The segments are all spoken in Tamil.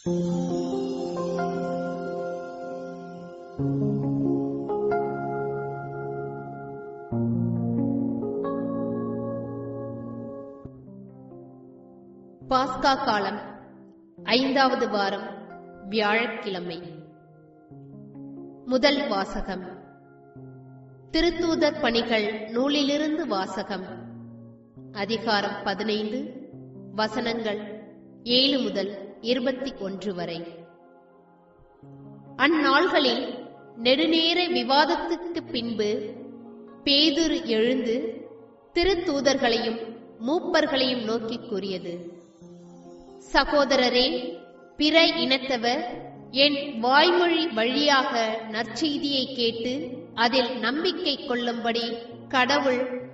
பாஸ்கா காலம் ஐந்தாவது வாரம் வியாழக்கிழமை. முதல் வாசகம். திருத்தூதர் பணிகள் நூலிலிருந்து வாசகம். அதிகாரம் பதினைந்து வசனங்கள் ஏழு முதல் இருபத்தி ஒன்று வரை. அந்நாள்களில் நெடுநேர விவாதத்துக்கு பின்பு பேதுரு எழுந்து திருத்தூதர்களையும் மூப்பர்களையும் நோக்கி கூறியது சகோதரரே பிற இனத்தவர் என் வாய்மொழி வழியாக நற்செய்தியை கேட்டு அதில் நம்பிக்கை கொள்ளும்படி கடவுள்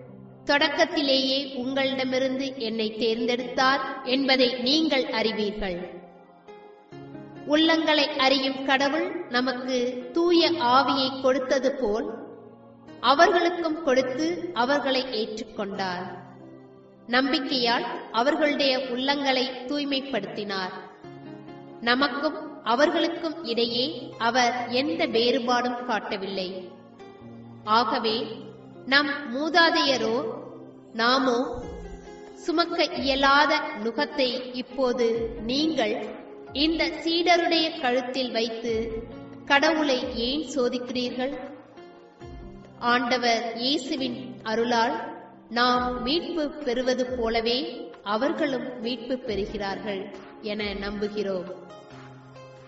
தொடக்கத்திலேயே உங்களிடமிருந்து என்னை தேர்ந்தெடுத்தார் என்பதை நீங்கள் அறிவீர்கள். உள்ளங்களை அறியும் கடவுள் நமக்கு தூய ஆவியை கொடுத்தது போல் அவர்களுக்கும் கொடுத்து அவர்களை ஏற்றுக்கொண்டார். நம்பிக்கையால் அவர்களுடைய உள்ளங்களை தூய்மைப்படுத்தினார். நமக்கும் அவர்களுக்கும் இடையே அவர் எந்த வேறுபாடும் காட்டவில்லை. ஆகவே நம் மூதாதையரோ நாமோ சுமக்க இயலாத நுகத்தை இப்போது நீங்கள் இந்த சீடருடைய கழுத்தில் வைத்து கடவுளை ஏன் சோதிக்கிறீர்கள்? ஆண்டவர் இயேசுவின் அருளால் நாம் மீட்பு பெறுவது போலவே அவர்களும் மீட்பு பெறுகிறார்கள் என நம்புகிறோம்.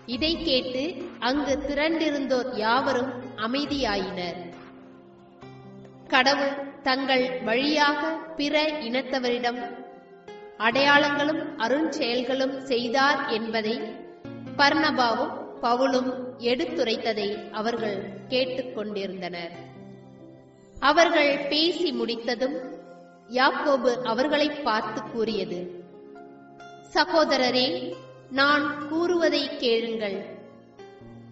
இதை கேட்டு அங்கு திரண்டிருந்தோர் யாவரும் அமைதியாயினர். கடவுள் தங்கள் வழியாக பிற இனத்தவரிடம் அடையாளங்களும் அருஞ்செயல்களும் செய்தார் என்பதை பர்ணபாவும் பவுலும் எடுத்துரைத்ததை அவர்கள் கேட்டுக்கொண்டிருந்தனர். அவர்கள் பேசி முடித்ததும் யாக்கோபு அவர்களை பார்த்து கூறியது சகோதரரே நான் கூறுவதை கேளுங்கள்.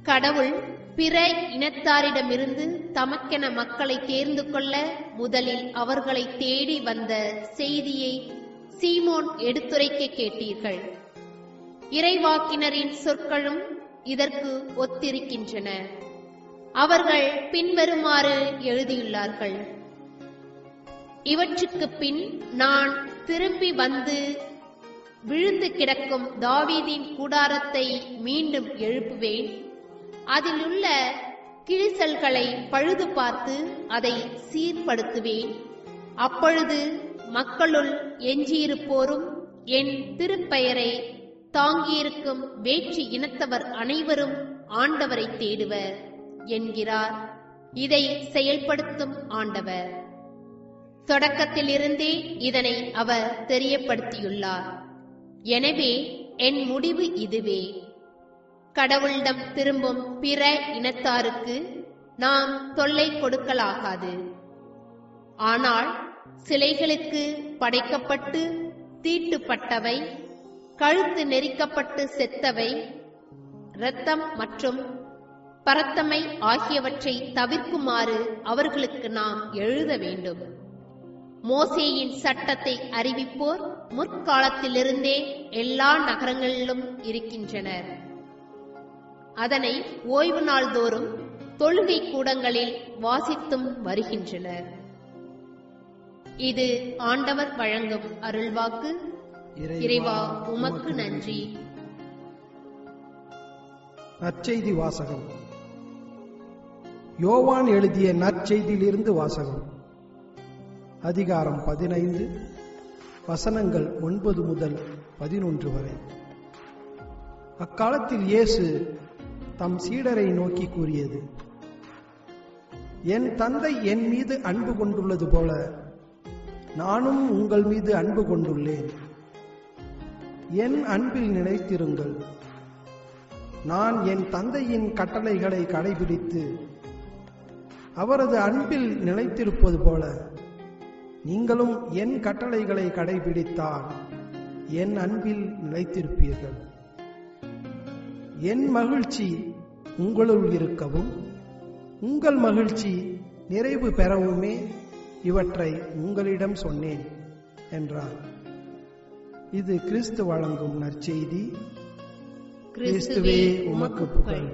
கடவுள் பிற இனத்தாரிடமிருந்து தமக்கென மக்களை தேர்ந்து கொள்ள முதலில் அவர்களை தேடி வந்த செய்தியை சீமோன் எடுத்துரைக்க கேட்டீர்கள். இறைவாக்கினரின் சொற்களும் இதற்கு ஒத்திருக்கின்றன. அவர்கள் பின்வருமாறு எழுதியுள்ளார்கள். இவற்றுக்கு பின் நான் திரும்பி வந்து விழுந்து கிடக்கும் தாவீதின் கூடாரத்தை மீண்டும் எழுப்புவேன். அதிலுள்ள கிழிசல்களை பழுது பார்த்து அதை சீர்படுத்துவேன். அப்பொழுது மக்களுள் எஞ்சியிருப்போரும் என் திருப்பெயரை தாங்கியிருக்கும் வேற்று இனத்தவர் அனைவரும் ஆண்டவரை தேடுவர் என்கிறார். இதை செயல்படுத்தும் ஆண்டவர். தொடக்கத்திலிருந்தே இதனை அவர் தெரியப்படுத்தியுள்ளார். எனவே என் முடிவு இதுவே. கடவுளிடம் திரும்பும் பிற இனத்தாருக்கு நாம் தொல்லை கொடுக்கலாகாது. ஆனால் சிலைகளுக்கு படைக்கப்பட்டு தீட்டுப்பட்டவை கழுத்து நெரிக்கப்பட்டு செத்தவை இரத்தம் மற்றும் பரத்தமை ஆகியவற்றை தவிர்க்குமாறு அவர்களுக்கு நாம் எழுத வேண்டும். மோசேயின் சட்டத்தை அறிவிப்போர் முற்காலத்திலிருந்தே எல்லா நகரங்களிலும் இருக்கின்றனர். அதனை ஓய்வு நாள்தோறும் தொழுகை கூடங்களில் வாசித்தும் வருகின்றனர். இது ஆண்டவர் வழங்கும் அருள்வாக்கு. இறைவா உமக்கு நன்றி. நற்செய்தி வாசகம். யோவான் எழுதிய நற்செய்தியிலிருந்து வாசகம். அதிகாரம் பதினைந்து வசனங்கள் ஒன்பது முதல் பதினொன்று வரை. அக்காலத்தில் இயேசு தம் சீடரை நோக்கி கூறியது என் தந்தை என் மீது அன்பு கொண்டுள்ளது போல நானும் உங்கள் மீது அன்பு கொண்டுள்ளேன். என் அன்பில் நிலைத்திருங்கள். நான் என் தந்தையின் கட்டளைகளை கடைபிடித்து அவரது அன்பில் நிலைத்திருப்பது போல நீங்களும் என் கட்டளைகளை கடைபிடித்தால் என் அன்பில் நிலைத்திருப்பீர்கள். என் மகிழ்ச்சி உங்களுள் இருக்கவும் உங்கள் மகிழ்ச்சி நிறைவு பெறவுமே இவற்றை உங்களிடம் சொன்னேன் என்றார் இது கிறிஸ்து வழங்கும் நற்செய்தி. கிறிஸ்துவே உமக்கு புகழ்.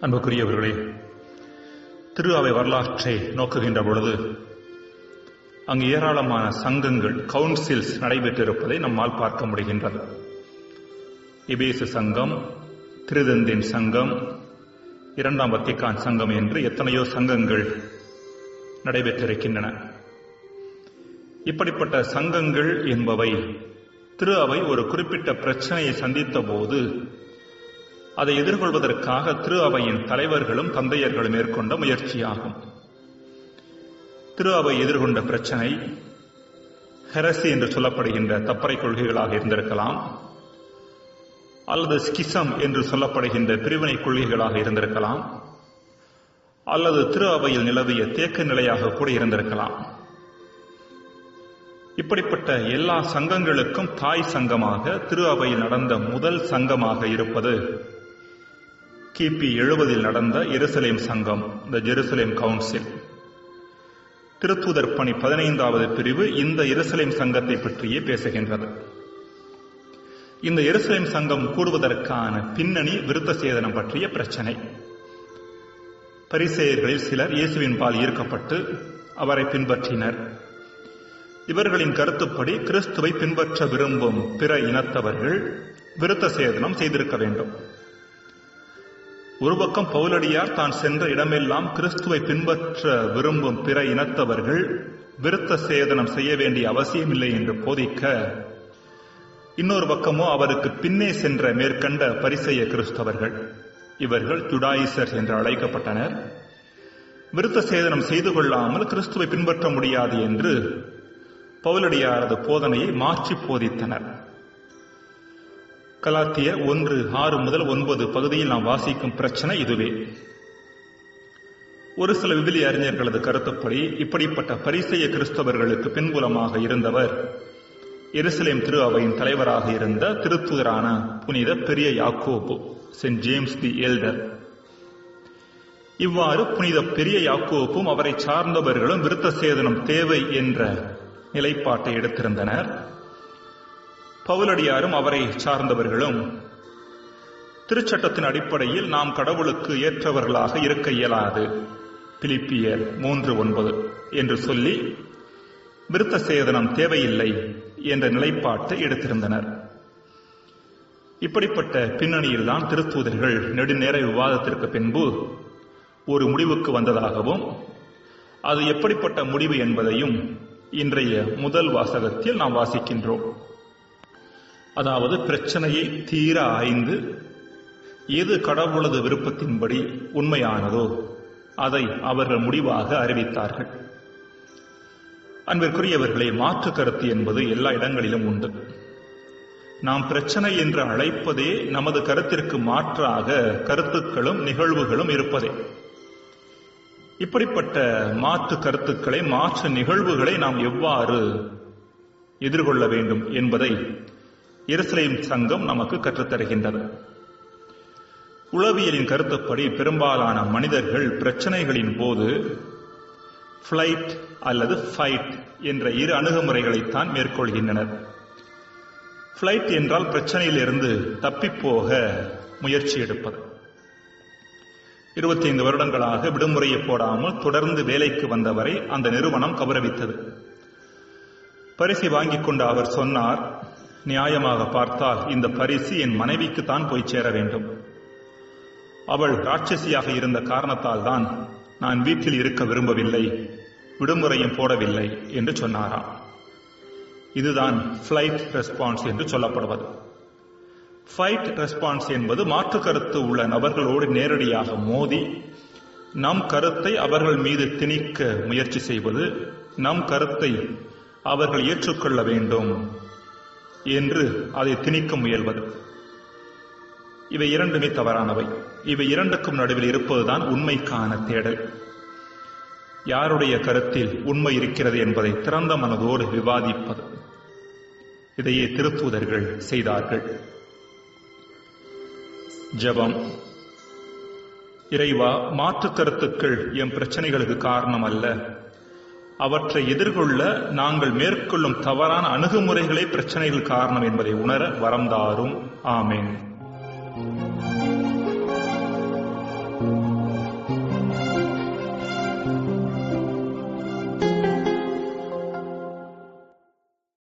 அன்புக்குரியவர்களே திரு அவை வரலாற்றை நோக்குகின்ற பொழுது அங்கு ஏராளமான சங்கங்கள் கவுன்சில்ஸ் நடைபெற்றிருப்பதை நம்மால் பார்க்க முடிகின்றது. இபேசு சங்கம் திருதந்தின் சங்கம் இரண்டாம் வத்திக்கான் சங்கம் என்று எத்தனையோ சங்கங்கள் நடைபெற்றிருக்கின்றன. இப்படிப்பட்ட சங்கங்கள் என்பவை திரு அவை ஒரு குறிப்பிட்ட பிரச்சனையை சந்தித்த போது அதை எதிர்கொள்வதற்காக திரு அவையின் தலைவர்களும் தந்தையர்களும் மேற்கொண்ட முயற்சியாகும். திரு அவை எதிர்கொண்ட பிரச்சனை ஹெரசி என்று சொல்லப்படுகின்ற தப்பறை கொள்கைகளாக இருந்திருக்கலாம் அல்லது ஸ்கிசம் என்று சொல்லப்படுகின்ற பிரிவினை கொள்கைகளாக இருந்திருக்கலாம் அல்லது திரு அவையில் நிலவிய தேக்க நிலையாக கூட இருந்திருக்கலாம். இப்படிப்பட்ட எல்லா சங்கங்களுக்கும் தாய் சங்கமாக திரு அவையில் நடந்த முதல் சங்கமாக இருப்பது கிபி எழுபதில் நடந்த எருசலேம் சங்கம் த ஜெருசலேம் கவுன்சில். திருத்தூதர் பணி பதினைந்தாவது பிரிவு இந்த எருசலேம் சங்கத்தை பற்றியே பேசுகின்றது. இந்த எருசலேம் சங்கம் கூடுவதற்கான பின்னணி விருத்த சேதனம் பற்றிய பிரச்சனை. பரிசெயர்களில் சிலர் இயேசுவின் பால் ஈர்க்கப்பட்டு அவரை பின்பற்றினர். இவர்களின் கருத்துப்படி கிறிஸ்துவை பின்பற்ற விரும்பும் பிற இனத்தவர்கள் விருத்த சேதனம் செய்திருக்க வேண்டும். ஒரு பக்கம் பவுலடியார் தான் சென்ற இடமெல்லாம் கிறிஸ்துவை பின்பற்ற விரும்பும் பிற இனத்தவர்கள் விருத்த சேதனம் செய்ய வேண்டிய அவசியமில்லை என்று போதிக்க இன்னொரு பக்கமோ அவருக்கு பின்னே சென்ற மேற்கண்ட பரிசெய கிறிஸ்தவர்கள் இவர்கள் ஜுடாயிசர் என்று அழைக்கப்பட்டனர். விருத்த சேதனம் செய்து கொள்ளாமல் கிறிஸ்துவை பின்பற்ற முடியாது என்று பவுலடியாரது போதனையை மாற்றி போதித்தனர். கலாத்தியர் ஒன்று ஆறு முதல் ஒன்பது பகுதியில் நாம் வாசிக்கும் பிரச்சனை இதுவே. ஒரு சில விவிலிய அறிஞர்களது கருத்துப்படி இப்படிப்பட்ட பரிசெய கிறிஸ்தவர்களுக்கு பின்புலமாக இருந்தவர் எருசலேம் திரு அவையின் தலைவராக இருந்த திருத்துதரான புனித பெரிய யாக்கோபு சென்ட் ஜேம்ஸ் தி எல்டர் இவ்வாறு புனித பெரிய யாக்கோப்பும் அவரை சார்ந்தவர்களும் விருத்த சேதனம் தேவை என்ற நிலைப்பாட்டை எடுத்திருந்தனர். பவுலடியாரும் அவரை சார்ந்தவர்களும். திருச்சட்டத்தின் அடிப்படையில் நாம் கடவுளுக்கு ஏற்றவர்களாக இருக்க இயலாது. பிலிப்பியர் மூன்று ஒன்பது என்று சொல்லி விருத்த சேதனம் தேவையில்லை என்ற நிலைப்பாட்டை எடுத்திருந்தனர். இப்படிப்பட்ட பின்னணியில்தான் திருத்தூதர்கள் நெடுநேர விவாதத்திற்கு பின்பு ஒரு முடிவுக்கு வந்ததாகவும் அது எப்படிப்பட்ட முடிவு என்பதையும் இன்றைய முதல் வாசகத்தில் நாம் வாசிக்கின்றோம். அதாவது பிரச்சனையை தீர ஆய்ந்து எது கடவுளது விருப்பத்தின்படி உண்மையானதோ அதை அவர்கள் முடிவாக அறிவித்தார்கள். அன்பிற்குரியவர்களே மாற்று கருத்து என்பது எல்லா இடங்களிலும் உண்டு. நாம் பிரச்சனை என்று அழைப்பதே நமது கருத்திற்கு மாற்றாக கருத்துக்களும் நிகழ்வுகளும் இருப்பதே. இப்படிப்பட்ட மாற்று கருத்துக்களை மாற்று நிகழ்வுகளை நாம் எவ்வாறு எதிர்கொள்ள வேண்டும் என்பதை எருசலேம் சங்கம் நமக்கு கற்றுத்தருகின்றது. உளவியலின் கருத்துப்படி பெரும்பாலான மனிதர்கள் பிரச்சனைகளின் போது ஃப்ளைட் அல்லது ஃபைட் என்ற இரு அணுகுமுறைகளைத்தான் மேற்கொள்கின்றனர். ஃப்ளைட் என்றால் பிரச்சனையிலிருந்து தப்பிப்போக முயற்சி எடுப்பது. இருபத்தி ஐந்து வருடங்களாக விடுமுறையை போடாமல் தொடர்ந்து வேலைக்கு வந்தவரை அந்த நிறுவனம் கௌரவித்தது. பரிசை வாங்கிக் கொண்டு அவர் சொன்னார் நியாயமாக பார்த்தால் இந்த பரிசு என் மனைவிக்கு தான் போய் சேர வேண்டும். அவள் ராட்சசியாக இருந்த காரணத்தால் தான் நான் வீட்டில் இருக்க விரும்பவில்லை விடுமுறையும் போடவில்லை என்று சொன்னாராம். இதுதான் ஃபிளைட் ரெஸ்பான்ஸ் என்று சொல்லப்படுவது. ஃபைட் ரெஸ்பான்ஸ் என்பது மாற்று கருத்து உள்ள நபர்களோடு நேரடியாக மோதி நம் கருத்தை அவர்கள் மீது திணிக்க முயற்சி செய்வது நம் கருத்தை அவர்கள் ஏற்றுக்கொள்ள வேண்டும் என்று அதை திணிக்க முயல்வது. இவை இரண்டுமே தவறானவை. இவை இரண்டுக்கும் நடுவில் இருப்பதுதான் உண்மைக்கான தேடல். யாருடைய கருத்தில் உண்மை இருக்கிறது என்பதை திறந்த மனதோடு விவாதிப்பது. இதையே திருத்தூதர்கள் செய்தார்கள். ஜெபம். இறைவா மாற்றுக் கருத்துக்கள் எம் பிரச்சனைகளுக்கு காரணம் அல்ல அவற்றை எதிர்கொள்ள நாங்கள் மேற்கொள்ளும் தவறான அணுகுமுறைகளே பிரச்சனைகள் காரணம் என்பதை உணர வரம் தாரும்.